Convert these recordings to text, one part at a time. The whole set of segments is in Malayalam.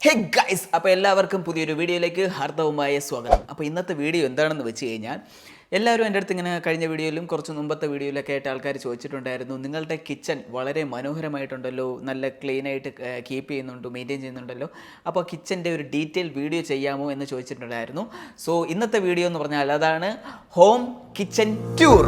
ഹേ ഗൈസ് അപ്പോൾ എല്ലാവർക്കും പുതിയൊരു വീഡിയോയിലേക്ക് ഹാർദവുമായ സ്വാഗതം. അപ്പോൾ ഇന്നത്തെ വീഡിയോ എന്താണെന്ന് വെച്ച് കഴിഞ്ഞാൽ എല്ലാവരും എന്റെ അടുത്ത് ഇങ്ങനെ കഴിഞ്ഞ വീഡിയോയിലും കുറച്ച് മുമ്പത്തെ വീഡിയോയിലൊക്കെ ആയിട്ട് ആൾക്കാർ ചോദിച്ചിട്ടുണ്ടായിരുന്നു നിങ്ങളുടെ കിച്ചൺ വളരെ മനോഹരമായിട്ടുണ്ടല്ലോ നല്ല ക്ലീൻ ആയിട്ട് കീപ്പ് ചെയ്യുന്നുണ്ട് മെയിന്റെയിൻ ചെയ്യുന്നുണ്ടല്ലോ അപ്പോൾ കിച്ചന്റെ ഒരു ഡീറ്റെയിൽ വീഡിയോ ചെയ്യാമോ എന്ന് ചോദിച്ചിട്ടുണ്ടായിരുന്നു. സോ ഇന്നത്തെ വീഡിയോ എന്ന് പറഞ്ഞാൽ അതാണ് home kitchen tour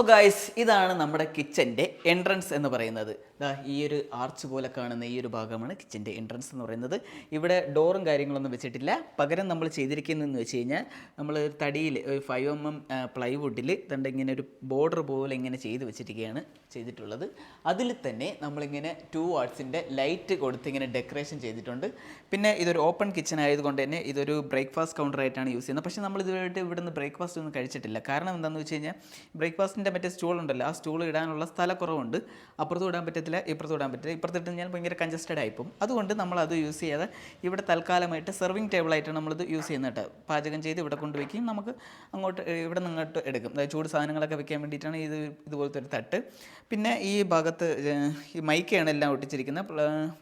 so guys ഇതാണ് നമ്മുടെ കിച്ചന്റെ എൻട്രൻസ് എന്ന് പറയുന്നത്. ദാ ഈ ഒരു ആർച്ച് പോലെ കാണുന്ന ഈ ഒരു ഭാഗമാണ് കിച്ചന്റെ എൻട്രൻസ് എന്ന് പറയുന്നത്. ഇവിടെ ഡോറും കാര്യങ്ങളൊന്നും വെച്ചിട്ടില്ല. പകരം നമ്മൾ ചെയ്തിരിക്കുന്നതെന്ന് വെച്ച് കഴിഞ്ഞാൽ നമ്മൾ തടിയിൽ ഒരു ഫൈവ് എം എം പ്ലൈവുഡിൽ തണ്ട് ഇങ്ങനെ ഒരു ബോർഡർ പോലെ ഇങ്ങനെ ചെയ്ത് വെച്ചിരിക്കുകയാണ് ചെയ്തിട്ടുള്ളത്. അതിൽ തന്നെ നമ്മളിങ്ങനെ ടു വാട്ട്സിന്റെ ലൈറ്റ് കൊടുത്ത് ഇങ്ങനെ ഡെക്കറേഷൻ ചെയ്തിട്ടുണ്ട്. പിന്നെ ഇതൊരു ഓപ്പൺ കിച്ചൺ ആയതുകൊണ്ട് തന്നെ ഇതൊരു ബ്രേക്ക്ഫാസ്റ്റ് കൗണ്ടർ ആയിട്ടാണ് യൂസ് ചെയ്യുന്നത്. പക്ഷേ നമ്മൾ ഇതുവരെയായിട്ട് ഇവിടുന്ന് ബ്രേക്ക്ഫാസ്റ്റ് ഒന്നും കഴിച്ചിട്ടില്ല. കാരണം എന്താണെന്ന് വെച്ച് കഴിഞ്ഞാൽ ബ്രേക്ക്ഫാസ്റ്റിന്റെ മറ്റേ സ്റ്റൂളുണ്ടല്ലോ ആ സ്റ്റൂൾ ഇടാനുള്ള സ്ഥലക്കുറവുണ്ട്. അപ്പുറത്തും ഇടാൻ പറ്റത്തില്ല ഇപ്പുറത്തും വിടാൻ പറ്റില്ല. ഇപ്പുറത്തിട്ട് കഴിഞ്ഞാൽ ഭയങ്കര കഞ്ചസ്റ്റഡ് ആയിപ്പോൾ അതുകൊണ്ട് നമ്മൾ അത് യൂസ് ചെയ്യാതെ ഇവിടെ തൽക്കാലമായിട്ട് സെർവിങ് ടേബിളായിട്ടാണ് നമ്മളിത് യൂസ് ചെയ്യുന്നത് പാചകം ചെയ്ത് ഇവിടെ കൊണ്ടുവയ്ക്കും നമുക്ക് അങ്ങോട്ട് ഇവിടെ നിന്ന് ഇങ്ങോട്ട് എടുക്കും. അതായത് ചൂട് സാധനങ്ങളൊക്കെ വെക്കാൻ വേണ്ടിയിട്ടാണ് ഇത് ഇതുപോലത്തെ ഒരു തട്ട്. പിന്നെ ഈ ഭാഗത്ത് ഈ മൈക്കയാണ് എല്ലാം ഒട്ടിച്ചിരിക്കുന്നത്.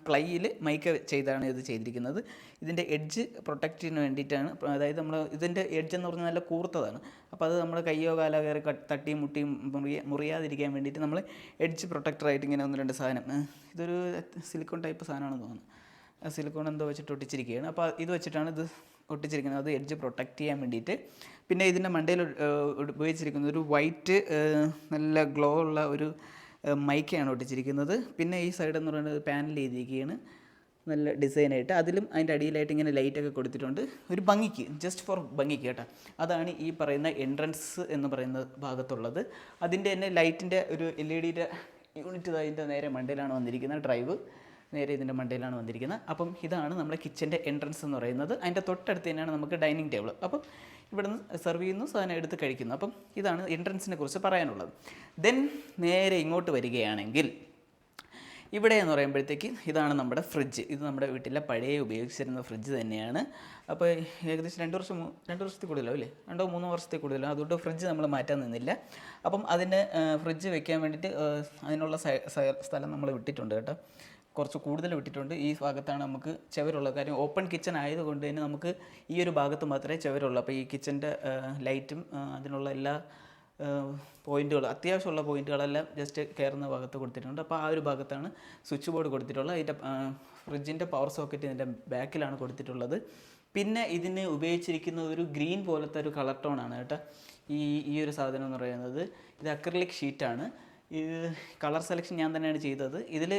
പ്ലൈയിൽ മൈക്ക ചെയ്താണ് ഇത് ചെയ്തിരിക്കുന്നത്. ഇതിന്റെ എഡ്ജ് പ്രൊട്ടക്റ്റിന് വേണ്ടിയിട്ടാണ് അതായത് നമ്മൾ ഇതിന്റെ എഡ്ജ് എന്ന് പറഞ്ഞാൽ നല്ല കൂർത്തതാണ്. അപ്പോൾ അത് നമ്മൾ കയ്യോ കാലോ കയറി തട്ടിയും മുട്ടിയും മുറിയ മുറിയാതിരിക്കാൻ വേണ്ടിയിട്ട് നമ്മൾ എഡ്ജ് പ്രൊട്ടക്ടറായിട്ട് ഇങ്ങനെ ഒന്ന് രണ്ട് സാധനം. ഇതൊരു സിലിക്കോൺ ടൈപ്പ് സാധനമാണെന്ന് തോന്നുന്നു. സിലിക്കോൺ എന്തോ വെച്ചിട്ട് ഒട്ടിച്ചിരിക്കുകയാണ്. അപ്പോൾ ഇത് വെച്ചിട്ടാണ് ഇത് ഒട്ടിച്ചിരിക്കുന്നത്. അത് എഡ്ജ് പ്രൊട്ടക്റ്റ് ചെയ്യാൻ വേണ്ടിയിട്ട്. പിന്നെ ഇതിന്റെ മണ്ടയിൽ ഉപയോഗിച്ചിരിക്കുന്നത് ഒരു വൈറ്റ് നല്ല ഗ്ലോ ഉള്ള ഒരു മൈക്കയാണ് ഒട്ടിച്ചിരിക്കുന്നത്. പിന്നെ ഈ സൈഡ് എന്ന് പറയുന്നത് പാനൽ ചെയ്തിരിക്കുകയാണ്. നല്ല ഡിസൈനായിട്ട് അതിലും അതിന്റെ അടിയിലായിട്ട് ഇങ്ങനെ ലൈറ്റൊക്കെ കൊടുത്തിട്ടുണ്ട്. ഒരു ഭംഗിക്ക് ജസ്റ്റ് ഫോർ ഭംഗിക്ക് കേട്ടോ. അതാണ് ഈ പറയുന്ന എൻട്രൻസ് എന്ന് പറയുന്ന ഭാഗത്തുള്ളത്. അതിന്റെ തന്നെ ലൈറ്റിന്റെ ഒരു എൽ ഇ ഡിയുടെ യൂണിറ്റ് അതിന്റെ നേരെ മണ്ടയിലാണ് വന്നിരിക്കുന്നത് ഡ്രൈവ് നേരെ ഇതിന്റെ മണ്ടയിലാണ് വന്നിരിക്കുന്നത്. അപ്പം ഇതാണ് നമ്മുടെ കിച്ചന്റെ എൻട്രൻസ് എന്ന് പറയുന്നത്. അതിന്റെ തൊട്ടടുത്ത് തന്നെയാണ് നമുക്ക് ഡൈനിങ് ടേബിൾ അപ്പം ഇവിടുന്ന് സെർവ് ചെയ്യുന്നു സാധനം എടുത്ത് കഴിക്കുന്നു. അപ്പം ഇതാണ് എൻട്രൻസിനെ കുറിച്ച് പറയാനുള്ളത്. ദെൻ നേരെ ഇങ്ങോട്ട് വരികയാണെങ്കിൽ ഇവിടെ എന്ന് പറയുമ്പോഴത്തേക്ക് ഇതാണ് നമ്മുടെ ഫ്രിഡ്ജ്. ഇത് നമ്മുടെ വീട്ടിലെ പഴയ ഉപയോഗിച്ചിരുന്ന ഫ്രിഡ്ജ് തന്നെയാണ്. അപ്പോൾ ഏകദേശം രണ്ട് വർഷം രണ്ട് വർഷത്തിൽ കൂടുതലോ അല്ലേ രണ്ടോ മൂന്നോ വർഷത്തിൽ കൂടുതലോ? അതുകൊണ്ട് ഫ്രിഡ്ജ് നമ്മൾ മാറ്റാൻ നിന്നില്ല. അപ്പം അതിന് ഫ്രിഡ്ജ് വെക്കാൻ വേണ്ടിയിട്ട് അതിനുള്ള സ്ഥലം നമ്മൾ വിട്ടിട്ടുണ്ട് കേട്ടോ. കുറച്ച് കൂടുതൽ വിട്ടിട്ടുണ്ട്. ഈ ഭാഗത്താണ് നമുക്ക് ചെവരുള്ളത് കാര്യം. ഓപ്പൺ കിച്ചൺ ആയതുകൊണ്ട് തന്നെ നമുക്ക് ഈ ഒരു ഭാഗത്ത് മാത്രമേ ചെവരുള്ളൂ. അപ്പോൾ ഈ കിച്ചന്റെ ലൈറ്റും അതിനുള്ള എല്ലാ പോയിന്റുകൾ അത്യാവശ്യമുള്ള പോയിന്റുകളെല്ലാം ജസ്റ്റ് കയറുന്ന ഭാഗത്ത് കൊടുത്തിട്ടുണ്ട്. അപ്പോൾ ആ ഒരു ഭാഗത്താണ് സ്വിച്ച് ബോർഡ് കൊടുത്തിട്ടുള്ളത്. അതിന്റെ ഫ്രിഡ്ജിന്റെ പവർ സോക്കറ്റ് ഇതിന്റെ ബാക്കിലാണ് കൊടുത്തിട്ടുള്ളത്. പിന്നെ ഇതിന് ഉപയോഗിച്ചിരിക്കുന്ന ഒരു ഗ്രീൻ പോലത്തെ ഒരു കളർ ടോൺ ആണ് കേട്ടോ. ഈ ഈ ഒരു സാധനം എന്ന് പറയുന്നത്. ഇത് അക്രലിക് ഷീറ്റാണ് ഇത് കളർ സെലക്ഷൻ ഞാൻ തന്നെയാണ് ചെയ്തത്. ഇതിൽ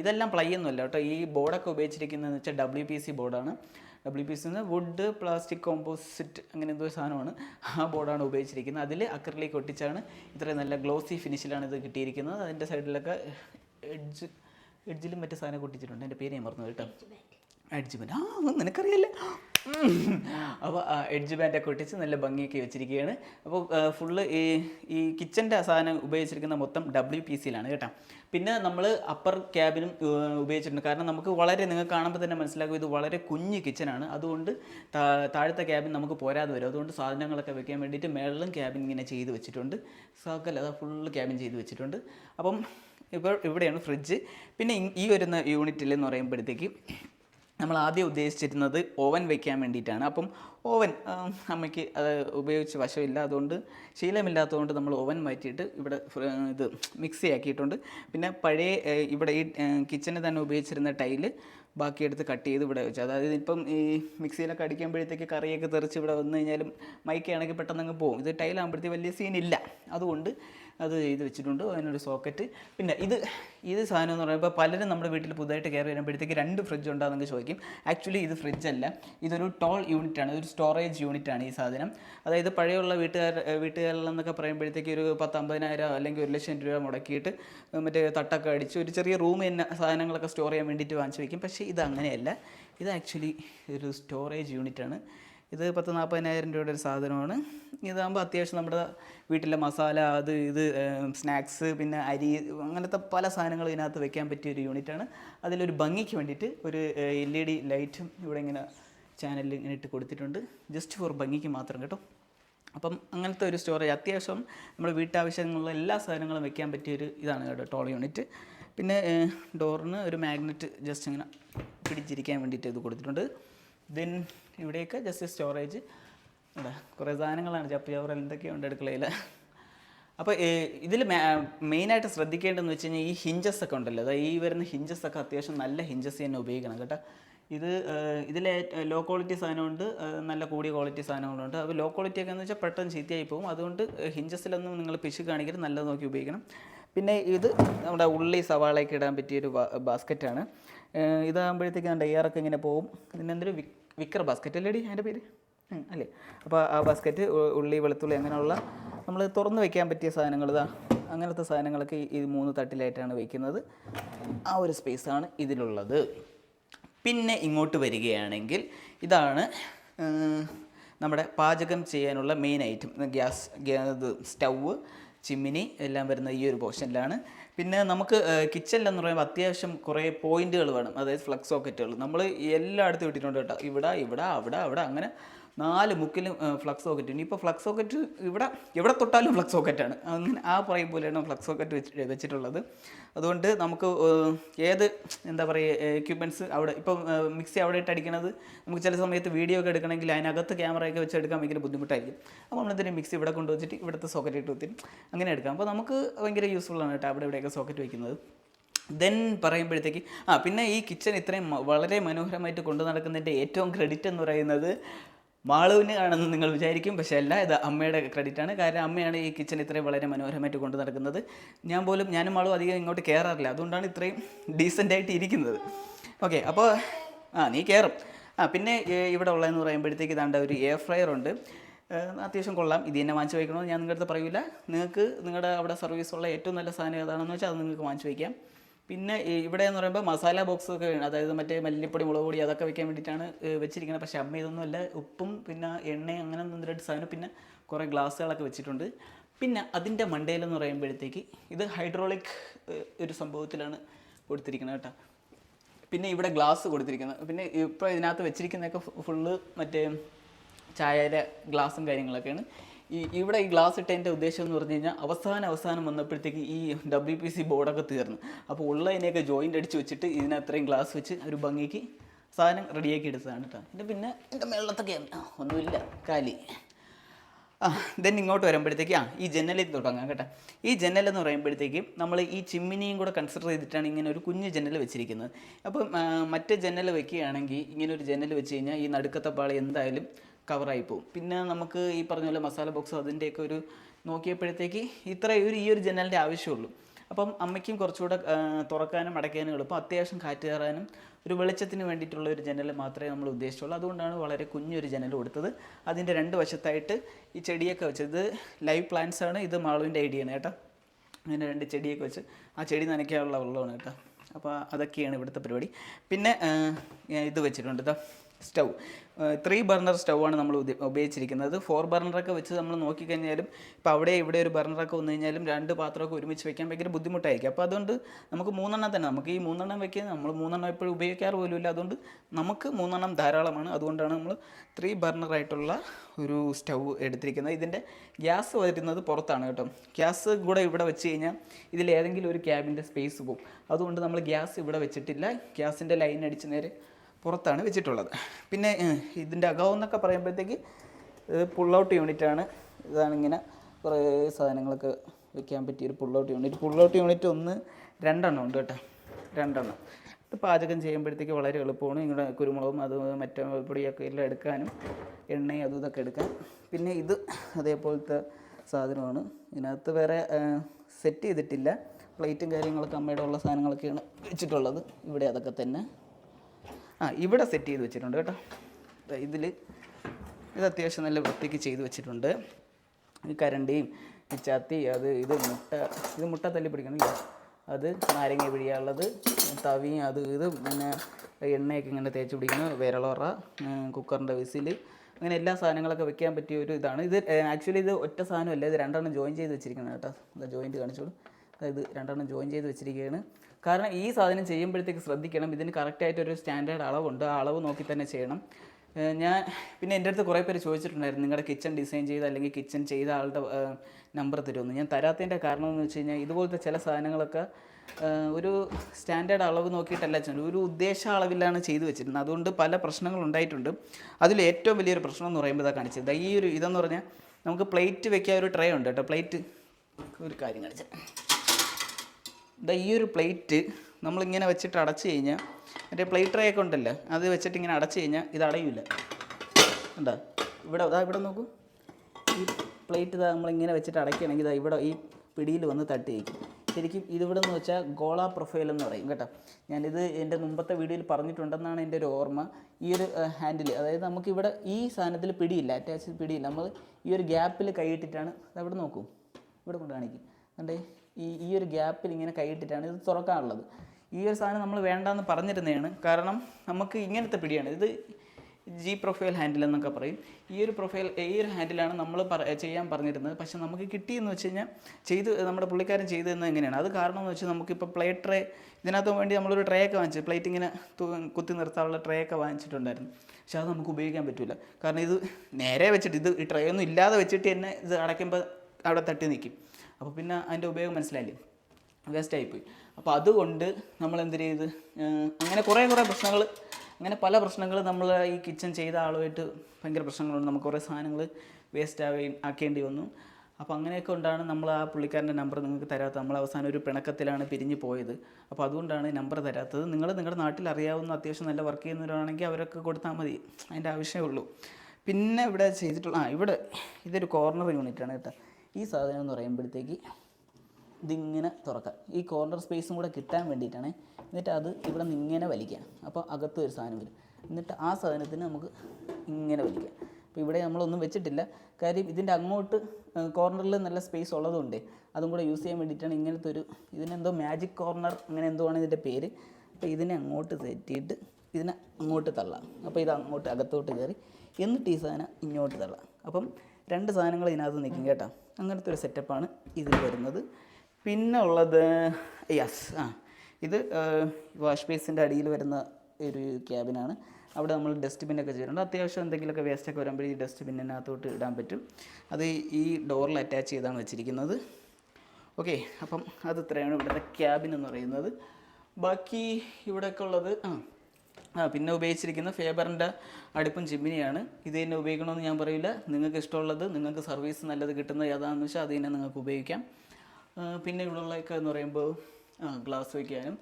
ഇതെല്ലാം പ്ലൈ ഒന്നുമല്ല കേട്ടോ. ഈ ബോർഡൊക്കെ ഉപയോഗിച്ചിരിക്കുന്നതെന്ന് വെച്ചാൽ ഡബ്ല്യു പി സി ബോർഡാണ്. W P C wood plastic composite അങ്ങനെ എന്തോ സാധനമാണ് ആ ബോർഡാണ് ഉപയോഗിച്ചിരിക്കുന്നത്. അതിൽ അക്രലിക് ഒട്ടിച്ചാണ് ഇത്രയും നല്ല ഗ്ലോസി ഫിനിഷിലാണ് ഇത് കിട്ടിയിരിക്കുന്നത്. അതിന്റെ സൈഡിലൊക്കെ എഡ്ജ് എഡ്ജിലും മറ്റു സാധനം കൊട്ടിച്ചിട്ടുണ്ട് എന്റെ പേര് ഞാൻ മറന്നു കേട്ടോ. എഡ്ജ് ബാൻഡ് ആ നിനക്കറിയില്ല. അപ്പോൾ എഡ്ജ് ബാൻഡൊക്കെ ഒട്ടിച്ച് നല്ല ഭംഗിയൊക്കെ വെച്ചിരിക്കുകയാണ്. അപ്പോൾ ഫുള്ള് ഈ ഈ കിച്ചന്റെ സാധനം ഉപയോഗിച്ചിരിക്കുന്ന മൊത്തം ഡബ്ല്യു പി സിയിലാണ് കേട്ടോ. പിന്നെ നമ്മൾ അപ്പർ ക്യാബിനും ഉപയോഗിച്ചിട്ടുണ്ട്. കാരണം നമുക്ക് വളരെ നിങ്ങൾക്ക് കാണുമ്പോൾ തന്നെ മനസ്സിലാക്കും ഇത് വളരെ കുഞ്ഞ് കിച്ചനാണ് അതുകൊണ്ട് താഴത്തെ ക്യാബിൻ നമുക്ക് പോരാതെ വരും. അതുകൊണ്ട് സാധനങ്ങളൊക്കെ വെക്കാൻ വേണ്ടിയിട്ട് മേളിലും ക്യാബിൻ ഇങ്ങനെ ചെയ്ത് വെച്ചിട്ടുണ്ട്. സകല അത് ഫുള്ള് ക്യാബിൻ ചെയ്ത് വെച്ചിട്ടുണ്ട്. അപ്പം ഇപ്പോൾ ഇവിടെയാണ് ഫ്രിഡ്ജ് പിന്നെ ഈ വരുന്ന യൂണിറ്റിൽ എന്ന് പറയുമ്പോഴത്തേക്ക് നമ്മൾ ആദ്യം ഉദ്ദേശിച്ചിരുന്നത് ഓവൻ വെക്കാൻ വേണ്ടിയിട്ടാണ്. അപ്പം ഓവൻ അമ്മയ്ക്ക് അത് ഉപയോഗിച്ച് വശമില്ല അതുകൊണ്ട് ശീലമില്ലാത്തതുകൊണ്ട് നമ്മൾ ഓവൻ മാറ്റിയിട്ട് ഇവിടെ ഇത് മിക്സി ആക്കിയിട്ടുണ്ട്. പിന്നെ പഴയ ഇവിടെ ഈ കിച്ചണിൽ തന്നെ ഉപയോഗിച്ചിരുന്ന ടൈൽ ബാക്കിയെടുത്ത് കട്ട് ചെയ്ത് ഇവിടെ വെച്ചു. അതായത് ഇപ്പം ഈ മിക്സിയിലൊക്കെ അടിക്കുമ്പോഴത്തേക്ക് കറിയൊക്കെ തെറിച്ച് ഇവിടെ വന്നു കഴിഞ്ഞാലും മൈക്കാണെങ്കിൽ പെട്ടെന്ന് അങ്ങ് പോകും. ഇത് ടൈലാകുമ്പോഴത്തേക്ക് വലിയ സീനില്ല അതുകൊണ്ട് അത് ചെയ്ത് വെച്ചിട്ടുണ്ട്. അതിനൊരു സോക്കറ്റ് പിന്നെ ഇത് ഇത് സാധനം എന്ന് പറയുമ്പോൾ പലരും നമ്മുടെ വീട്ടിൽ പുതുതായിട്ട് കയറി വരുമ്പോഴത്തേക്ക് രണ്ട് ഫ്രിഡ്ജ് ഉണ്ടാകുന്നെങ്കിൽ ചോദിക്കും. ആക്ച്വലി ഇത് ഫ്രിഡ്ജ് അല്ല. ഇതൊരു ടോൾ യൂണിറ്റ് ആണ്. ഇതൊരു സ്റ്റോറേജ് യൂണിറ്റ് ആണ് ഈ സാധനം. അതായത് പഴയുള്ള വീട്ടുകാർ വീട്ടുകാരിലെന്നൊക്കെ പറയുമ്പോഴത്തേക്ക് ഒരു പത്ത് അമ്പതിനായിരം അല്ലെങ്കിൽ ഒരു ലക്ഷം രൂപ മുടക്കിയിട്ട് മറ്റേ തട്ടൊക്കെ അടിച്ച് ഒരു ചെറിയ റൂം തന്നെ സാധനങ്ങളൊക്കെ സ്റ്റോർ ചെയ്യാൻ വേണ്ടിയിട്ട് വാങ്ങിച്ചു വയ്ക്കും പക്ഷേ ഇത് അങ്ങനെയല്ല. ഇത് ആക്ച്വലി ഒരു സ്റ്റോറേജ് യൂണിറ്റ് ആണ്. ഇത് പത്ത് നാൽപ്പതിനായിരം രൂപയുടെ ഒരു സാധനമാണ്. ഇതാകുമ്പോൾ അത്യാവശ്യം നമ്മുടെ വീട്ടിലെ മസാല അത് ഇത് സ്നാക്സ് പിന്നെ അരി അങ്ങനത്തെ പല സാധനങ്ങളും ഇതിനകത്ത് വെക്കാൻ പറ്റിയ ഒരു യൂണിറ്റാണ്. അതിലൊരു ഭംഗിക്ക് വേണ്ടിയിട്ട് ഒരു എൽ ഇ ഡി ലൈറ്റും ഇവിടെ ഇങ്ങനെ ചാനലിൽ ഇങ്ങനെ ഇട്ട് കൊടുത്തിട്ടുണ്ട്. ജസ്റ്റ് ഫോർ ഭംഗിക്ക് മാത്രം കേട്ടോ. അപ്പം അങ്ങനത്തെ ഒരു സ്റ്റോറേജ് അത്യാവശ്യം നമ്മുടെ വീട്ടാവശ്യങ്ങളുള്ള എല്ലാ സാധനങ്ങളും വെക്കാൻ പറ്റിയൊരു ഇതാണ് കേട്ടോ ടോൾ യൂണിറ്റ്. പിന്നെ ഡോറിന് ഒരു മാഗ്നറ്റ് ജസ്റ്റ് ഇങ്ങനെ പിടിച്ചിരിക്കാൻ വേണ്ടിയിട്ട് ഇത് കൊടുത്തിട്ടുണ്ട്. ദെൻ ഇവിടെയൊക്കെ ജസ്റ്റ് സ്റ്റോറേജ് ഇവിടെ കുറേ സാധനങ്ങളാണ്. ചപ്പ് ചവറ് എന്തൊക്കെയുണ്ട് അടുക്കളയിൽ അപ്പോൾ ഇതിൽ മെയിനായിട്ട് ശ്രദ്ധിക്കേണ്ടതെന്ന് വെച്ച് കഴിഞ്ഞാൽ ഈ ഹിഞ്ചസ് ഒക്കെ ഉണ്ടല്ലോ. അതായത് ഈ വരുന്ന ഹിഞ്ചസ് ഒക്കെ അത്യാവശ്യം നല്ല ഹിഞ്ചസ് തന്നെ ഉപയോഗിക്കണം കേട്ടോ. ഇത് ഇതിലെ ലോ ക്വാളിറ്റി സാധനമുണ്ട്. നല്ല കൂടിയ ക്വാളിറ്റി സാധനങ്ങളുണ്ട്. അപ്പോൾ ലോ ക്വാളിറ്റി ഒക്കെ എന്ന് വെച്ചാൽ പെട്ടെന്ന് ചീത്തയായി പോകും. അതുകൊണ്ട് ഹിഞ്ചസിലൊന്നും നിങ്ങൾ പിശു കാണിക്കരുത്. നല്ലത് നോക്കി ഉപയോഗിക്കണം. പിന്നെ ഇത് നമ്മുടെ ഉള്ളി സവാളയൊക്കെ ഇടാൻ പറ്റിയൊരു ബാസ്ക്കറ്റാണ്. ഇതാകുമ്പോഴത്തേക്ക് നമ്മുടെ എയറൊക്കെ ഇങ്ങനെ പോകും. ഇതിനെന്തൊരു വിക് വിക്കർ ബാസ്ക്കറ്റ് അല്ലേടി അതിന്റെ പേര്? അല്ലേ? അപ്പോൾ ആ ബാസ്ക്കറ്റ് ഉള്ളി വെളുത്തുള്ളി അങ്ങനെയുള്ള നമ്മൾ തുറന്ന് വയ്ക്കാൻ പറ്റിയ സാധനങ്ങൾ ഇതാ. അങ്ങനത്തെ സാധനങ്ങളൊക്കെ ഈ- മൂന്ന് തട്ടിലായിട്ടാണ് വയ്ക്കുന്നത് ആ ഒരു സ്പേസാണ് ഇതിലുള്ളത്. പിന്നെ ഇങ്ങോട്ട് വരികയാണെങ്കിൽ ഇതാണ് നമ്മുടെ പാചകം ചെയ്യാനുള്ള മെയിൻ ഐറ്റം ഗ്യാസ് ഗ്യാ- സ്റ്റൗവ്. ചിമ്മിനി എല്ലാം വരുന്ന ഈ ഒരു പോർഷനിലാണ്. പിന്നെ നമുക്ക് കിച്ചണിലെന്ന് പറയുമ്പോൾ അത്യാവശ്യം കുറേ പോയിന്റുകൾ വേണം. അതായത് ഫ്ലക്സ് സോക്കറ്റുകൾ നമ്മൾ എല്ലായിടത്തും ഇട്ടിട്ടുണ്ട് കേട്ടോ. ഇവിടെ ഇവിടെ അവിടെ അവിടെ അങ്ങനെ നാല് മുക്കിലും ഫ്ലക്സ് സോക്കറ്റ് ഉണ്ട്. ഇപ്പോൾ ഫ്ലക്സ് സോക്കറ്റ് ഇവിടെ എവിടെ തൊട്ടാലും ഫ്ലക്സ് സോക്കറ്റാണ്. അങ്ങനെ ആ പറയും പോലെയാണ് ഫ്ലക്സ് സോക്കറ്റ് വെച്ച് വെച്ചിട്ടുള്ളത്. അതുകൊണ്ട് നമുക്ക് ഏത് എന്താ പറയുക എക്യുപ്മെന്റ്സ് അവിടെ ഇപ്പം മിക്സി അവിടെ ഇട്ട് അടിക്കണത് നമുക്ക് ചില സമയത്ത് വീഡിയോ ഒക്കെ എടുക്കണമെങ്കിൽ അതിനകത്ത് ക്യാമറയൊക്കെ വെച്ച് എടുക്കാൻ ഭയങ്കര ബുദ്ധിമുട്ടായിരിക്കും. അപ്പോൾ നമ്മളെന്തിനും മിക്സി ഇവിടെ കൊണ്ടുവച്ചിട്ട് ഇവിടുത്തെ സോക്കറ്റ് ഇട്ട് കുത്തി അങ്ങനെ എടുക്കാം. അപ്പോൾ നമുക്ക് ഭയങ്കര യൂസ്ഫുള്ളാണ് കേട്ടോ അവിടെ ഇവിടെയൊക്കെ സോക്കറ്റ് വയ്ക്കുന്നത് ദെൻ പറയുമ്പോഴത്തേക്ക് ആ പിന്നെ ഈ കിച്ചൺ ഇത്രയും വളരെ മനോഹരമായിട്ട് കൊണ്ടു നടക്കുന്നതിന്റെ ഏറ്റവും ക്രെഡിറ്റ് എന്ന് പറയുന്നത് മാളുവിന് ആണെന്ന് നിങ്ങൾ വിചാരിക്കും പക്ഷേ അല്ല ഇത് അമ്മയുടെ ക്രെഡിറ്റ് ആണ്. കാരണം അമ്മയാണ് ഈ കിച്ചൺ ഇത്രയും വളരെ മനോഹരമായിട്ട് കൊണ്ടു നടക്കുന്നത്. ഞാൻ പോലും ഞാനും മാളും അധികം ഇങ്ങോട്ട് കയറാറില്ല അതുകൊണ്ടാണ് ഇത്രയും ഡീസന്റ് ആയിട്ട് ഇരിക്കുന്നത്. ഓക്കെ അപ്പോൾ ആ നീ കയറും ആ പിന്നെ ഇവിടെ ഉള്ളതെന്ന് പറയുമ്പോഴത്തേക്ക് ഇതാണ്ട് ഒരു എയർ ഫ്രയർ ഉണ്ട്. അത്യാവശ്യം കൊള്ളാം. ഇത് തന്നെ വാങ്ങിച്ചു വയ്ക്കണമെന്ന് ഞാൻ നിങ്ങളുടെ അടുത്ത് പറയില്ല നിങ്ങൾക്ക് നിങ്ങളുടെ അവിടെ സർവീസുള്ള ഏറ്റവും നല്ല സാധനം ഏതാണെന്ന് വെച്ചാൽ അത് നിങ്ങൾക്ക് വാങ്ങിച്ചു വയ്ക്കാം. പിന്നെ ഇവിടെ എന്ന് പറയുമ്പോൾ മസാല ബോക്സ് ഒക്കെ അതായത് മറ്റേ മല്ലിപ്പൊടി മുളക് പൊടി അതൊക്കെ വെക്കാൻ വേണ്ടിയിട്ടാണ് വെച്ചിരിക്കുന്നത് പക്ഷേ അമ്മ ഇതൊന്നുമല്ല. ഉപ്പും പിന്നെ എണ്ണയും അങ്ങനെ രണ്ട് സാധനം പിന്നെ കുറേ ഗ്ലാസ്സുകളൊക്കെ വെച്ചിട്ടുണ്ട്. പിന്നെ അതിന്റെ മണ്ടയിലെന്ന് പറയുമ്പോഴത്തേക്ക് ഇത് ഹൈഡ്രോളിക് ഒരു സംഭവത്തിലാണ് കൊടുത്തിരിക്കുന്നത് കേട്ടോ. പിന്നെ ഇവിടെ ഗ്ലാസ് കൊടുത്തിരിക്കുന്നത്. പിന്നെ ഇപ്പോൾ ഇതിനകത്ത് വെച്ചിരിക്കുന്നതൊക്കെ ഫുള്ള് മറ്റേ ചായയുടെ ഗ്ലാസും കാര്യങ്ങളൊക്കെയാണ്. ഈ ഇവിടെ ഈ ഗ്ലാസ് ഇട്ടതിന്റെ ഉദ്ദേശം എന്ന് പറഞ്ഞു കഴിഞ്ഞാൽ അവസാനം അവസാനം വന്നപ്പോഴത്തേക്ക് ഈ ഡബ്ല്യു പി സി ബോർഡൊക്കെ തീർന്നു. അപ്പോൾ ഉള്ളതിനെയൊക്കെ ജോയിന്റ് അടിച്ച് വെച്ചിട്ട് ഇതിനത്രയും ഗ്ലാസ് വെച്ച് ഒരു ഭംഗിക്ക് സാധനം റെഡിയാക്കി എടുത്തതാണ് കേട്ടോ എന്റെ പിന്നെ എന്റെ മേളത്തൊക്കെ ഒന്നുമില്ല കാലി. ആ ദെൻ ഇങ്ങോട്ട് വരുമ്പോഴത്തേക്ക് ആ ഈ ജനലിൽ തുടങ്ങാം കേട്ടോ. ഈ ജനൽ എന്ന് പറയുമ്പോഴത്തേക്ക് നമ്മൾ ഈ ചിമ്മിനിയും കൂടെ കൺസിഡർ ചെയ്തിട്ടാണ് ഇങ്ങനെ ഒരു കുഞ്ഞു ജനൽ വെച്ചിരിക്കുന്നത്. അപ്പം മറ്റ് ജനൽ വെക്കുകയാണെങ്കിൽ ഇങ്ങനെ ഒരു ജനൽ വെച്ച് കഴിഞ്ഞാൽ ഈ നടുക്കത്തെ പാളി എന്തായാലും കവറായി പോകും. പിന്നെ നമുക്ക് ഈ പറഞ്ഞ പോലെ മസാല ബോക്സ് അതിന്റെയൊക്കെ ഒരു നോക്കിയപ്പോഴത്തേക്ക് ഇത്ര ഒരു ഈ ഒരു ജനലിന്റെ ആവശ്യമുള്ളൂ. അപ്പം അമ്മയ്ക്കും കുറച്ചുകൂടെ തുറക്കാനും അടയ്ക്കാനും എളുപ്പം. അത്യാവശ്യം കാറ്റ് കയറാനും ഒരു വെളിച്ചത്തിന് വേണ്ടിയിട്ടുള്ള ഒരു ജനൽ മാത്രമേ നമ്മൾ ഉദ്ദേശിച്ചുള്ളൂ. അതുകൊണ്ടാണ് വളരെ കുഞ്ഞൊരു ജനൽ കൊടുത്തത്. അതിന്റെ രണ്ട് വശത്തായിട്ട് ഈ ചെടിയൊക്കെ വെച്ചത് ലൈവ് പ്ലാന്റ്സ് ആണ്. ഇത് മാളുവിന്റെ ഐഡിയ ആണ് കേട്ടോ. അങ്ങനെ രണ്ട് ചെടിയൊക്കെ വെച്ച് ആ ചെടി നനയ്ക്കാനുള്ള വെള്ളമാണ് കേട്ടോ. അപ്പോൾ അതൊക്കെയാണ് ഇവിടുത്തെ പരിപാടി. പിന്നെ ഇത് വെച്ചിട്ടുണ്ട് ഇതാ സ്റ്റൗ. ത്രീ ബർണർ സ്റ്റൗ ആണ് നമ്മൾ ഉപയോഗിച്ചിരിക്കുന്നത്. ഫോർ ബർണറൊക്കെ വെച്ച് നമ്മൾ നോക്കിക്കഴിഞ്ഞാലും ഇപ്പോൾ അവിടെ ഇവിടെ ഒരു ബർണറൊക്കെ വന്നു കഴിഞ്ഞാലും രണ്ട് പാത്രമൊക്കെ ഒരുമിച്ച് വെക്കാൻ ഭയങ്കര ബുദ്ധിമുട്ടായിരിക്കും. അപ്പോൾ അതുകൊണ്ട് നമുക്ക് മൂന്നെണ്ണം തന്നെ നമുക്ക് ഈ മൂന്നെണ്ണം വെക്കാൻ നമ്മൾ മൂന്നെണ്ണം എപ്പോഴും ഉപയോഗിക്കാറ് ഇല്ല. അതുകൊണ്ട് നമുക്ക് മൂന്നെണ്ണം ധാരാളമാണ്. അതുകൊണ്ടാണ് നമ്മൾ ത്രീ ബർണറായിട്ടുള്ള ഒരു സ്റ്റൗ എടുത്തിരിക്കുന്നത്. ഇതിന്റെ ഗ്യാസ് വരുന്നത് പുറത്താണ് കേട്ടോ. ഗ്യാസ് കൂടെ ഇവിടെ വെച്ച് കഴിഞ്ഞാൽ ഇതിൽ ഏതെങ്കിലും ഒരു ക്യാബിന്റെ സ്പേസ് പോകും അതുകൊണ്ട് നമ്മൾ ഗ്യാസ് ഇവിടെ വെച്ചിട്ടില്ല. ഗ്യാസിന്റെ ലൈൻ അടിച്ച് നേരെ പുറത്താണ് വെച്ചിട്ടുള്ളത്. പിന്നെ ഇതിന്റെ അകം എന്നൊക്കെ പറയുമ്പോഴത്തേക്ക് ഔട്ട് യൂണിറ്റ് ആണ്. ഇതാണ് ഇങ്ങനെ കുറേ സാധനങ്ങളൊക്കെ വെക്കാൻ പറ്റിയ ഒരു pull out unit pull out unit ഒന്ന് രണ്ടെണ്ണം ഉണ്ട് കേട്ടോ. രണ്ടെണ്ണം. ഇത് പാചകം ചെയ്യുമ്പോഴത്തേക്ക് വളരെ എളുപ്പമാണ്. ഇങ്ങനെ കുരുമുളകും അത് മറ്റേ പൊടിയൊക്കെ എല്ലാം എടുക്കാനും എണ്ണയും അതും ഇതൊക്കെ എടുക്കാൻ പിന്നെ ഇത് അതേപോലത്തെ സാധനമാണ്. ഇതിനകത്ത് വേറെ സെറ്റ് ചെയ്തിട്ടില്ല. പ്ലേറ്റും കാര്യങ്ങളൊക്കെ അമ്മയുടെ ഉള്ള സാധനങ്ങളൊക്കെയാണ് വെച്ചിട്ടുള്ളത്. ഇവിടെ അതൊക്കെ തന്നെ. ആ ഇവിടെ സെറ്റ് ചെയ്ത് വെച്ചിട്ടുണ്ട് കേട്ടോ. ഇതിൽ ഇത് അത്യാവശ്യം നല്ല വൃത്തിക്ക് ചെയ്ത് വെച്ചിട്ടുണ്ട്. ഈ കരണ്ടിയും ചത്തി അത് ഇത് മുട്ട ഇത് മുട്ട തല്ലി പിടിക്കണില്ല അത് നാരങ്ങ പിഴിയാനുള്ളത് തവിയും അത് ഇത് പിന്നെ എണ്ണയൊക്കെ ഇങ്ങനെ തേച്ച് പിടിക്കണം വിരളോറ കുക്കറിന്റെ വിസിൽ അങ്ങനെ എല്ലാ സാധനങ്ങളൊക്കെ വെക്കാൻ പറ്റിയ ഒരു ഇതാണ്. ഇത് ആക്ച്വലി ഇത് ഒറ്റ സാധനമല്ല ഇത് രണ്ടെണ്ണം ജോയിൻ ചെയ്ത് വെച്ചിരിക്കുന്നത് കേട്ടോ. ജോയിന്റ് കാണിച്ചോളൂ. അതായത് രണ്ടെണ്ണം ജോയിൻ ചെയ്ത് വെച്ചിരിക്കുകയാണ്. കാരണം ഈ സാധനം ചെയ്യുമ്പോഴത്തേക്ക് ശ്രദ്ധിക്കണം. ഇതിന് കറക്റ്റായിട്ടൊരു സ്റ്റാൻഡേർഡ് അളവുണ്ട്. ആ അളവ് നോക്കി തന്നെ ചെയ്യണം. ഞാൻ പിന്നെ എന്റെ അടുത്ത് കുറേ പേര് ചോദിച്ചിട്ടുണ്ടായിരുന്നു നിങ്ങളുടെ കിച്ചൺ ഡിസൈൻ ചെയ്ത് അല്ലെങ്കിൽ കിച്ചൺ ചെയ്ത ആളുടെ നമ്പർ തരുമെന്ന് ഞാൻ തരാത്തതിന്റെ കാരണം എന്ന് വെച്ച് കഴിഞ്ഞാൽ ഇതുപോലത്തെ ചില സാധനങ്ങളൊക്കെ ഒരു സ്റ്റാൻഡേർഡ് അളവ് നോക്കിയിട്ടല്ല ചെയ്യുന്നത്. ഒരു ഉദ്ദേശ അളവിലാണ് ചെയ്തു വെച്ചിരുന്നത്. അതുകൊണ്ട് പല പ്രശ്നങ്ങൾ ഉണ്ടായിട്ടുണ്ട്. അതിൽ ഏറ്റവും വലിയൊരു പ്രശ്നം എന്ന് പറയുമ്പോൾ ഇതാ കാണിച്ചത്. ഈ ഒരു ഇതെന്ന് പറഞ്ഞാൽ നമുക്ക് പ്ലേറ്റ് വെക്കാൻ ഒരു ട്രേ ഉണ്ട് കേട്ടോ. പ്ലേറ്റ് ഒരു കാര്യം കാണിച്ചത് ദാ ഈ ഒരു പ്ലേറ്റ് നമ്മളിങ്ങനെ വെച്ചിട്ട് അടച്ചു കഴിഞ്ഞാൽ മറ്റേ പ്ലേറ്റ് ട്രേ ഒക്കെ ഉണ്ടല്ലോ അത് വെച്ചിട്ട് ഇങ്ങനെ അടച്ചു കഴിഞ്ഞാൽ ഇത് അടയില്ല എന്താ ഇവിടെ അതാ ഇവിടെ നോക്കൂ. ഈ പ്ലേറ്റ് ഇതാ നമ്മളിങ്ങനെ വെച്ചിട്ട് അടയ്ക്കുകയാണെങ്കിൽ ഇതാ ഇവിടെ ഈ പിടിയിൽ വന്ന് തട്ടി വയ്ക്കും. ശരിക്കും ഇതിവിടെ എന്ന് വെച്ചാൽ ഗോള പ്രൊഫൈൽ എന്ന് പറയും കേട്ടോ. ഞാനിത് എന്റെ മുമ്പത്തെ വീഡിയോയിൽ പറഞ്ഞിട്ടുണ്ടെന്നാണ് എന്റെ ഒരു ഓർമ്മ. ഈ ഒരു ഹാൻഡിൽ അതായത് നമുക്കിവിടെ ഈ സാധനത്തിൽ പിടിയില്ല അറ്റാച്ച് പിടിയില്ല. നമ്മൾ ഈ ഒരു ഗ്യാപ്പിൽ കൈയിട്ടിട്ടാണ് അവിടെ നോക്കൂ. ഇവിടെ കൊണ്ട് കാണിക്കും. കണ്ടേ? ഈ ഈ ഒരു ഗ്യാപ്പിൽ ഇങ്ങനെ കൈയിട്ടിട്ടാണ് ഇത് തുറക്കാനുള്ളത്. ഈ ഒരു സാധനം നമ്മൾ വേണ്ടാന്ന് പറഞ്ഞിരുന്നതാണ്. കാരണം നമുക്ക് ഇങ്ങനത്തെ പിടിയാണ്. ഇത് ജി പ്രൊഫൈൽ ഹാൻഡിൽ എന്നൊക്കെ പറയും. ഈ ഒരു പ്രൊഫൈൽ ഈ ഒരു ഹാൻഡിലാണ് നമ്മൾ ചെയ്യാൻ പറഞ്ഞിരുന്നത്. പക്ഷേ നമുക്ക് കിട്ടിയെന്ന് വെച്ച് കഴിഞ്ഞാൽ ചെയ്ത് നമ്മുടെ പുള്ളിക്കാരൻ ചെയ്തു തന്നത് എങ്ങനെയാണ്? അത് കാരണം എന്ന് വെച്ചാൽ നമുക്കിപ്പോൾ പ്ലേ ട്രേ ഇതിനകത്ത് വേണ്ടി നമ്മളൊരു ട്രേ ഒക്കെ വാങ്ങിച്ചു പ്ലേറ്റ് ഇങ്ങനെ കുത്തി നിർത്താനുള്ള ട്രേ ഒക്കെ വാങ്ങിച്ചിട്ടുണ്ടായിരുന്നു. പക്ഷെ അത് നമുക്ക് ഉപയോഗിക്കാൻ പറ്റില്ല കാരണം ഇത് നേരെ വെച്ചിട്ട് ഇത് ഈ ട്രേ ഒന്നും ഇല്ലാതെ വെച്ചിട്ട് എന്നെ ഇത് അടയ്ക്കുമ്പോൾ അവിടെ തട്ടി നിൽക്കും അപ്പോൾ പിന്നെ അതിന്റെ ഉപയോഗം മനസ്സിലായില്ലേ? വേസ്റ്റ് ആയിപ്പോയി. അപ്പോൾ അതുകൊണ്ട് നമ്മൾ എന്ത് ചെയ്ത് അങ്ങനെ കുറേ കുറേ പ്രശ്നങ്ങൾ അങ്ങനെ പല പ്രശ്നങ്ങൾ നമ്മൾ ഈ കിച്ചൺ ചെയ്ത ആളുമായിട്ട് ഭയങ്കര പ്രശ്നങ്ങളുണ്ട്. നമുക്ക് കുറേ സാധനങ്ങൾ വേസ്റ്റ് ആവേ ആക്കേണ്ടി വന്നു. അപ്പോൾ അങ്ങനെയൊക്കെ കൊണ്ടാണ് നമ്മൾ ആ പുള്ളിക്കാരന്റെ നമ്പർ നിങ്ങൾക്ക് തരാത്തത്. നമ്മൾ അവസാനം ഒരു പിണക്കത്തിലാണ് പിരിഞ്ഞു പോയത്. അപ്പോൾ അതുകൊണ്ടാണ് നമ്പർ തരാത്തത്. നിങ്ങൾ നിങ്ങളുടെ നാട്ടിൽ അറിയാവുന്ന അത്യാവശ്യം നല്ല വർക്ക് ചെയ്യുന്നവരാണെങ്കിൽ അവരൊക്കെ കൊടുത്താൽ മതി. അതിന്റെ ആവശ്യമേ ഉള്ളൂ. പിന്നെ ഇവിടെ ചെയ്തിട്ടുള്ള ആ ഇവിടെ ഇതൊരു കോർണർ യൂണിറ്റാണ് കേട്ടോ. ഈ സാധനം എന്ന് പറയുമ്പോഴത്തേക്ക് ഇതിങ്ങനെ തുറക്കാം. ഈ കോർണർ സ്പേസും കൂടെ കിട്ടാൻ വേണ്ടിയിട്ടാണ് എന്നിട്ട് അത് ഇവിടെ നിന്ന് ഇങ്ങനെ വലിക്കാം അപ്പോൾ അകത്ത് ഒരു സാധനം വരും. എന്നിട്ട് ആ സാധനത്തിന് നമുക്ക് ഇങ്ങനെ വലിക്കാം അപ്പോൾ ഇവിടെ നമ്മളൊന്നും വെച്ചിട്ടില്ല. കാര്യം ഇതിന്റെ അങ്ങോട്ട് കോർണറിൽ നല്ല സ്പേസ് ഉള്ളതുകൊണ്ട് അതും കൂടെ യൂസ് ചെയ്യാൻ വേണ്ടിയിട്ടാണ് ഇങ്ങനത്തെ ഒരു ഇതിനെന്തോ മാജിക് കോർണർ അങ്ങനെ എന്തോ ആണ് ഇതിന്റെ പേര്. അപ്പോൾ ഇതിനെ അങ്ങോട്ട് തെറ്റിയിട്ട് ഇതിനെ അങ്ങോട്ട് തള്ളാം. അപ്പോൾ ഇത് അങ്ങോട്ട് അകത്തോട്ട് കയറി. എന്നിട്ട് ഈ സാധനം ഇങ്ങോട്ട് തള്ളാം. അപ്പം രണ്ട് സാധനങ്ങൾ ഇതിനകത്ത് നിൽക്കും കേട്ടോ. അങ്ങനത്തെ ഒരു സെറ്റപ്പാണ് ഇതിൽ വരുന്നത്. പിന്നെ ഉള്ളത് യെസ് ആ ഇത് വാഷ് ബേസിന്റെ അടിയിൽ വരുന്ന ഒരു ക്യാബിനാണ്. അവിടെ നമ്മൾ ഡസ്റ്റ്ബിന്നൊക്കെ ചെയ്തിട്ടുണ്ട്. അത്യാവശ്യം എന്തെങ്കിലുമൊക്കെ വേസ്റ്റൊക്കെ വരുമ്പോൾ ഈ ഡസ്റ്റ്ബിന്നിനകത്തോട്ട് ഇടാൻ പറ്റും. അത് ഈ ഡോറിൽ അറ്റാച്ച് ചെയ്താണ് വെച്ചിരിക്കുന്നത്. ഓക്കെ അപ്പം അത് ഇത്രയാണ് ഇവിടുത്തെ ക്യാബിൻ എന്ന് പറയുന്നത്. ബാക്കി ഇവിടെയൊക്കെ ഉള്ളത് ആ പിന്നെ ഉപയോഗിച്ചിരിക്കുന്ന ഫേബറിന്റെ അടുപ്പും ചിമ്മിനിയാണ്. ഇത് തന്നെ ഉപയോഗിക്കണമെന്ന് ഞാൻ പറയില്ല നിങ്ങൾക്ക് ഇഷ്ടമുള്ളത് നിങ്ങൾക്ക് സർവീസ് നല്ലത് കിട്ടുന്നത് ഏതാണെന്ന് വെച്ചാൽ അത് തന്നെ നിങ്ങൾക്ക് ഉപയോഗിക്കാം. പിന്നെ ഇവിടെയുള്ളതൊക്കെ എന്ന് പറയുമ്പോൾ ഗ്ലാസ് വയ്ക്കാനും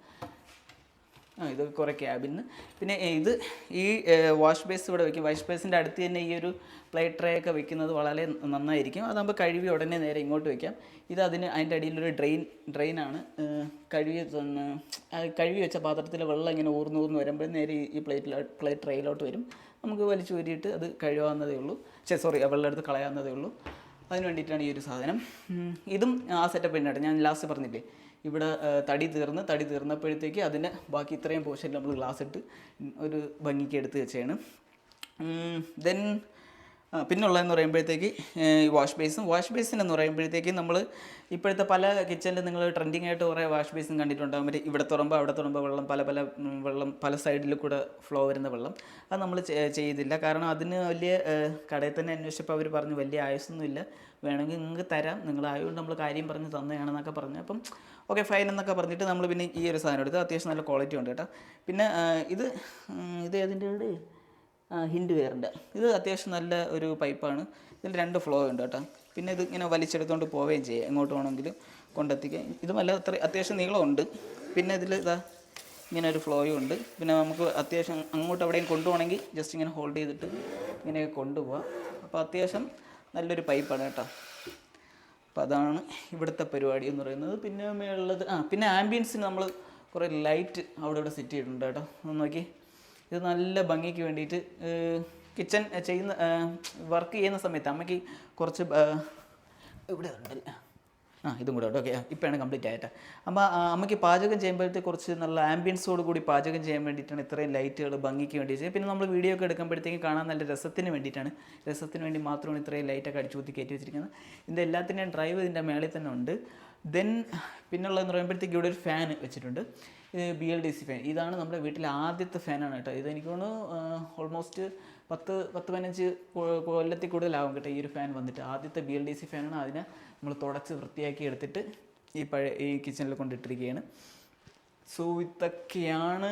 ആ ഇത് കുറേ ക്യാബിന് പിന്നെ ഇത് ഈ വാഷ് ബേസ് ഇവിടെ വെക്കും. വാഷ് ബേസിന്റെ അടുത്ത് തന്നെ ഈ ഒരു പ്ലേറ്റ് ട്രേ ഒക്കെ വെക്കുന്നത് വളരെ നന്നായിരിക്കും. അതാകുമ്പോൾ കഴുകി ഉടനെ നേരെ ഇങ്ങോട്ട് വെക്കാം. ഇത് അതിന് അതിന്റെ അടിയിലൊരു ഡ്രെയിൻ ഡ്രെയിനാണ് കഴുകി തന്ന് കഴുകി വെച്ച പാത്രത്തിൽ വെള്ളം ഇങ്ങനെ ഊർന്ന് ഊർന്ന് വരുമ്പോൾ നേരെ ഈ- പ്ലേറ്റിൽ പ്ലേറ്റ് ട്രേയിലോട്ട് വരും. നമുക്ക് വലിച്ചു ഊരിയിട്ട് അത് കഴുകാവുന്നതേ ഉള്ളൂ. ചേ സോറി വെള്ളം എടുത്ത് കളയാവുന്നതേ ഉള്ളൂ. അതിന് വേണ്ടിയിട്ടാണ് ഈ ഒരു സാധനം. ഇതും ആ സെറ്റപ്പ് തന്നെയാണ് ഞാൻ ലാസ്റ്റ് പറഞ്ഞില്ലേ? ഇവിടെ തടി തീർന്ന് തടി തീർന്നപ്പോഴത്തേക്ക് അതിന് ബാക്കി ഇത്രയും പോർഷനിൽ നമ്മൾ ഗ്ലാസ് ഇട്ട് ഒരു ഭംഗിക്ക് എടുത്ത് വെച്ചാണ്. ദെൻ പിന്നെ ഉള്ളതെന്ന് പറയുമ്പോഴത്തേക്ക് ഈ വാഷ് ബേസും. വാഷ് ബേസിൻ എന്ന് പറയുമ്പോഴത്തേക്ക് നമ്മൾ ഇപ്പോഴത്തെ പല കിച്ചണിൽ നിങ്ങൾ ട്രെൻഡിങ് ആയിട്ട് കുറേ വാഷ് ബേസിൻ കണ്ടിട്ടുണ്ടാകും മറ്റേ ഇവിടെ തുറമ്പോൾ അവിടെ തുറമ്പോൾ വെള്ളം പല പല വെള്ളം പല സൈഡിൽ കൂടെ ഫ്ലോ വരുന്ന വെള്ളം. അത് നമ്മൾ ചെയ്തില്ല. കാരണം അതിന് വലിയ കടയിൽ തന്നെ അന്വേഷിച്ചപ്പോൾ അവർ പറഞ്ഞു വലിയ ആയുസൊന്നുമില്ല വേണമെങ്കിൽ നിങ്ങൾക്ക് തരാം. നിങ്ങൾ ആയതുകൊണ്ട് നമ്മൾ കാര്യം പറഞ്ഞ് തന്നെയാണെന്നൊക്കെ പറഞ്ഞു. അപ്പം ഓക്കെ ഫൈൻ എന്നൊക്കെ പറഞ്ഞിട്ട് നമ്മൾ പിന്നെ ഈ ഒരു സാധനം എടുത്ത് അത്യാവശ്യം നല്ല ക്വാളിറ്റി ഉണ്ട് കേട്ടോ. പിന്നെ ഇത് ഇത് ഏതിന്റെ ഹിൻഡ് വെയറിന്റെ ഇത് അത്യാവശ്യം നല്ല ഒരു പൈപ്പാണ്. ഇതിൽ രണ്ട് ഫ്ലോ ഉണ്ട് കേട്ടോ. പിന്നെ ഇത് ഇങ്ങനെ വലിച്ചെടുത്തുകൊണ്ട് പോവുകയും ചെയ്യാം. എങ്ങോട്ട് വേണമെങ്കിലും കൊണ്ടെത്തിക്കാം. ഇതും അല്ല അത്ര അത്യാവശ്യം നീളമുണ്ട്. പിന്നെ ഇതിൽ ഇതാ ഇങ്ങനെ ഒരു ഫ്ലോയും ഉണ്ട്. പിന്നെ നമുക്ക് അത്യാവശ്യം അങ്ങോട്ട് എവിടെയും കൊണ്ടുപോകണമെങ്കിൽ ജസ്റ്റ് ഇങ്ങനെ ഹോൾഡ് ചെയ്തിട്ട് ഇങ്ങനെ കൊണ്ടുപോകാം അപ്പോൾ അത്യാവശ്യം നല്ലൊരു പൈപ്പാണ് കേട്ടോ. അപ്പോൾ അതാണ് ഇവിടുത്തെ പരിപാടി എന്ന് പറയുന്നത്. പിന്നെ ഉള്ളത് ആ പിന്നെ ആംബിയൻസിന് നമ്മൾ കുറേ ലൈറ്റ് അവിടെ ഇവിടെ സെറ്റ് ചെയ്തിട്ടുണ്ട് കേട്ടോ. ഒന്ന് നോക്കി. ഇത് നല്ല ഭംഗിക്ക് വേണ്ടിയിട്ട് കിച്ചൺ ചെയ്യുന്ന വർക്ക് ചെയ്യുന്ന സമയത്ത് അമ്മയ്ക്ക് കുറച്ച് ഇവിടെ ഉണ്ടല്ല ആ ഇതും കൂടെ ഓക്കെ ഇപ്പോഴാണ് കംപ്ലീറ്റ് ആയിട്ട്. അപ്പം അമ്മയ്ക്ക് പാചകം ചെയ്യുമ്പോഴത്തെ കുറച്ച് നല്ല ആംബിയൻസോട് കൂടി പാചകം ചെയ്യാൻ വേണ്ടിയിട്ടാണ് ഇത്രയും ലൈറ്റുകൾ ഭംഗിക്ക് വേണ്ടി ചെയ്യുന്നത്. പിന്നെ നമ്മൾ വീഡിയോ ഒക്കെ എടുക്കുമ്പോഴത്തേക്കും കാണാൻ നല്ല രസത്തിന് വേണ്ടിയിട്ടാണ്. രസത്തിന് വേണ്ടി മാത്രമാണ് ഇത്രയും ലൈറ്റൊക്കെ അടിച്ചു കുത്തി കയറ്റി വെച്ചിരിക്കുന്നത്. ഇതിന്റെ എല്ലാത്തിന്റെയും ഡ്രൈവ് ഇതിന്റെ മേളിൽ തന്നെ ഉണ്ട്. ദെൻ പിന്നുള്ളതെന്ന് പറയുമ്പോഴത്തേക്ക് ഇവിടെ ഒരു ഫാൻ വെച്ചിട്ടുണ്ട്. B L D C fan ഇതാണ് നമ്മുടെ വീട്ടിലെ ആദ്യത്തെ ഫാനാണ് കേട്ടോ. ഇത് എനിക്ക് തോന്നുന്നു ഓൾമോസ്റ്റ് പത്ത് പത്ത് പതിനഞ്ച് കൊല്ലത്തിൽ കൂടുതലാവും കേട്ടോ ഈ ഒരു ഫാൻ വന്നിട്ട്. ആദ്യത്തെ ബി എൽ ഡി സി ഫാനാണ് അതിനെ നമ്മൾ തുടച്ച് വൃത്തിയാക്കി എടുത്തിട്ട് ഈ പഴയ ഈ കിച്ചണിൽ കൊണ്ടിട്ടിരിക്കുകയാണ്. സോ ഇതൊക്കെയാണ്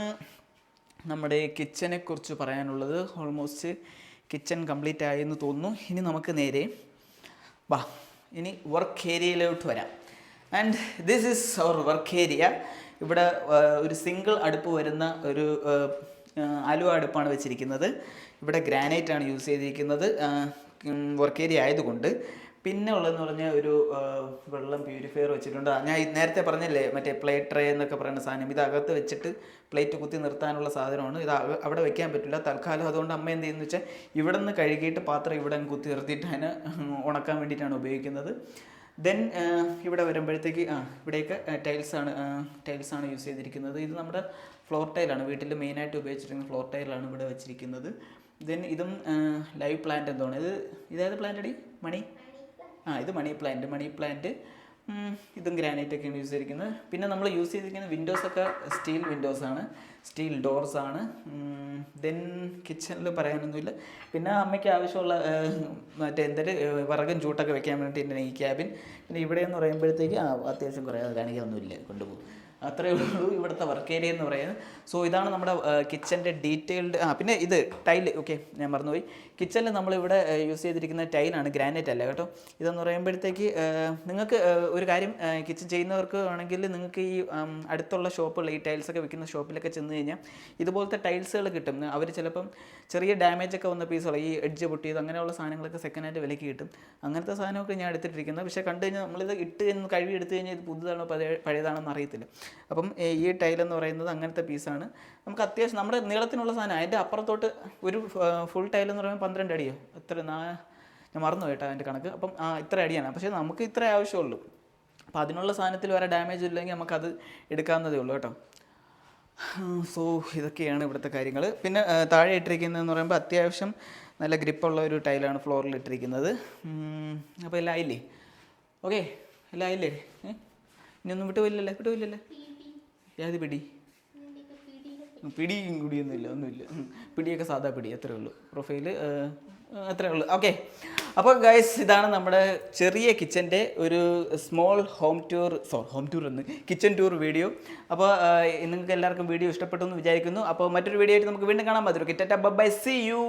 നമ്മുടെ കിച്ചനെ കുറിച്ച് പറയാനുള്ളത്. ഓൾമോസ്റ്റ് കിച്ചൺ കംപ്ലീറ്റ് ആയെന്ന് തോന്നുന്നു. ഇനി നമുക്ക് നേരെ വാ. ഇനി വർക്ക് ഏരിയയിലോട്ട് വരാം. And this is our work area ഇവിടെ ഒരു സിംഗിൾ അടുപ്പ് വരുന്ന ഒരു ആലുവ അടുപ്പാണ് വെച്ചിരിക്കുന്നത്. ഇവിടെ ഗ്രാനൈറ്റ് ആണ് യൂസ് ചെയ്തിരിക്കുന്നത്. വർക്ക് ഏരിയ ആയതുകൊണ്ട്. പിന്നെ ഉള്ളതെന്ന് പറഞ്ഞാൽ ഒരു വെള്ളം പ്യൂരിഫയർ വെച്ചിട്ടുണ്ട്. ഞാൻ നേരത്തെ പറഞ്ഞില്ലേ മറ്റേ പ്ലേറ്റ് ട്രേ എന്നൊക്കെ പറയുന്ന സാധനം. ഇത് അകത്ത് വെച്ചിട്ട് പ്ലേറ്റ് കുത്തി നിർത്താനുള്ള സാധനമാണ്. ഇത് അവിടെ വെക്കാൻ പറ്റില്ല. തൽക്കാലം അതുകൊണ്ട് അമ്മ എന്ത് ചെയ്യുന്നു വെച്ചാൽ ഇവിടെ നിന്ന് കഴുകിയിട്ട് പാത്രം ഇവിടെ കുത്തി നിർത്തിയിട്ട് അതിനെ ഉണക്കാൻ വേണ്ടിയിട്ടാണ് ഉപയോഗിക്കുന്നത്. ദെൻ ഇവിടെ വരുമ്പോഴത്തേക്ക് ആ ഇവിടെയൊക്കെ ടൈൽസാണ് ടൈൽസാണ് യൂസ് ചെയ്തിരിക്കുന്നത്. ഇത് നമ്മുടെ ഫ്ലോർ ടൈലാണ് വീട്ടിൽ മെയിനായിട്ട് ഉപയോഗിച്ചിരിക്കുന്ന ഫ്ലോർ ടൈലാണ് ഇവിടെ വെച്ചിരിക്കുന്നത്. ദെൻ ഇതും ലൈവ് പ്ലാന്റ് എന്താണ് ഇത് ഇതായത് പ്ലാന്റ് അടി മണി? ആ ഇത് മണി പ്ലാന്റ് മണി പ്ലാന്റ് ഇതും ഗ്രാനൈറ്റ് ഒക്കെയാണ് യൂസ് ചെയ്തിരിക്കുന്നത്. പിന്നെ നമ്മൾ യൂസ് ചെയ്തിരിക്കുന്ന വിൻഡോസ് ഒക്കെ സ്റ്റീൽ വിൻഡോസ് ആണ്. സ്റ്റീൽ ഡോർസ് ആണ്. ദെൻ കിച്ചണിൽ പറയാനൊന്നുമില്ല. പിന്നെ അമ്മയ്ക്ക് ആവശ്യമുള്ള മറ്റേ എന്തൊരു വിറകും ചൂട്ടൊക്കെ വെക്കാൻ വേണ്ടിയിട്ട് ഈ ക്യാബിൻ പിന്നെ ഇവിടെ എന്ന് പറയുമ്പോഴത്തേക്ക് അത്യാവശ്യം കുറേ കാണിക്കാനൊന്നുമില്ല. കൊണ്ടുപോകും. അത്രയേ ഉള്ളൂ ഇവിടുത്തെ വർക്ക് ഏരിയ എന്ന് പറയുന്നത്. സോ ഇതാണ് നമ്മുടെ കിച്ചന്റെ ഡീറ്റെയിൽഡ് ആ പിന്നെ ഇത് ടൈൽ ഓക്കെ ഞാൻ മറന്നുപോയി. കിച്ചണിൽ നമ്മളിവിടെ യൂസ് ചെയ്തിരിക്കുന്ന ടൈലാണ് ഗ്രാനൈറ്റ് അല്ല കേട്ടോ? ഇതെന്ന് പറയുമ്പോഴത്തേക്ക് നിങ്ങൾക്ക് ഒരു കാര്യം കിച്ചൺ ചെയ്യുന്നവർക്ക് ആണെങ്കിൽ നിങ്ങൾക്ക് ഈ അടുത്തുള്ള ഷോപ്പുകൾ ഈ ടൈൽസൊക്കെ വിൽക്കുന്ന ഷോപ്പിലൊക്കെ ചെന്ന് കഴിഞ്ഞാൽ ഇതുപോലത്തെ ടൈൽസുകൾ കിട്ടും. അവർ ചിലപ്പം ചെറിയ ഡാമേജ് ഒക്കെ വന്ന പീസുകൾ ഈ എഡ്ജ് പൊട്ടിയത് അങ്ങനെയുള്ള സാധനങ്ങളൊക്കെ സെക്കൻഡ് ഹാൻഡ് വിലയ്ക്ക് കിട്ടും. അങ്ങനത്തെ സാധനമൊക്കെ ഞാൻ എടുത്തിട്ടിരിക്കുന്നത് പക്ഷേ കണ്ടു കഴിഞ്ഞാൽ നമ്മളിത് ഇട്ട് കഴിഞ്ഞ് കഴുകി എടുത്തു കഴിഞ്ഞാൽ ഇത് പുതുതാണോ പഴയ പഴയതാണോ അറിയത്തില്ല. അപ്പം ഈ ടൈൽ എന്ന് പറയുന്നത് അങ്ങനത്തെ പീസാണ്. നമുക്ക് അത്യാവശ്യം നമ്മുടെ നീളത്തിനുള്ള സാധനം അതിന്റെ അപ്പുറത്തോട്ട് ഒരു ഫുൾ ടൈൽ എന്ന് പറയുമ്പോൾ പന്ത്രണ്ട് അടിയോ? എത്ര നാ ഞാൻ മറന്നു കേട്ടോ അതിന്റെ കണക്ക്. അപ്പം ആ ഇത്ര അടിയാണ്. പക്ഷേ നമുക്ക് ഇത്ര ആവശ്യമുള്ളൂ. അപ്പോൾ അതിനുള്ള സാധനത്തിൽ വരെ ഡാമേജ് ഇല്ലെങ്കിൽ നമുക്കത് എടുക്കാവുന്നതേ ഉള്ളൂ കേട്ടോ. സോ ഇതൊക്കെയാണ് ഇവിടുത്തെ കാര്യങ്ങൾ പിന്നെ താഴെ ഇട്ടിരിക്കുന്നതെന്ന് പറയുമ്പോൾ അത്യാവശ്യം നല്ല ഗ്രിപ്പുള്ള ഒരു ടൈലാണ് ഫ്ലോറിൽ ഇട്ടിരിക്കുന്നത്. അപ്പോൾ എല്ലാം ആയില്ലേ? ഓക്കെ എല്ലാം ആയില്ലേ? ഇനിയൊന്നും വിട്ടു പോയില്ലല്ലേ വിട്ടു പോയില്ലല്ലേ ഏത് പിടി? പിടിയും കൂടിയൊന്നുമില്ല ഒന്നുമില്ല. പിടിയൊക്കെ സാധാ പിടി അത്രേ ഉള്ളൂ. പ്രൊഫൈൽ അത്രേ ഉള്ളൂ. ഓക്കെ. അപ്പോൾ ഗൈസ് ഇതാണ് നമ്മുടെ ചെറിയ കിച്ചന്റെ ഒരു small home tour so home tour എന്ന് കിച്ചൺ ടൂർ വീഡിയോ. അപ്പോൾ നിങ്ങൾക്ക് എല്ലാവർക്കും വീഡിയോ ഇഷ്ടപ്പെട്ടു എന്ന് വിചാരിക്കുന്നു. അപ്പോൾ മറ്റൊരു വീഡിയോ ആയിട്ട് നമുക്ക് വീണ്ടും കാണാൻ പറ്റും കിറ്റ് ബൈ സി യു.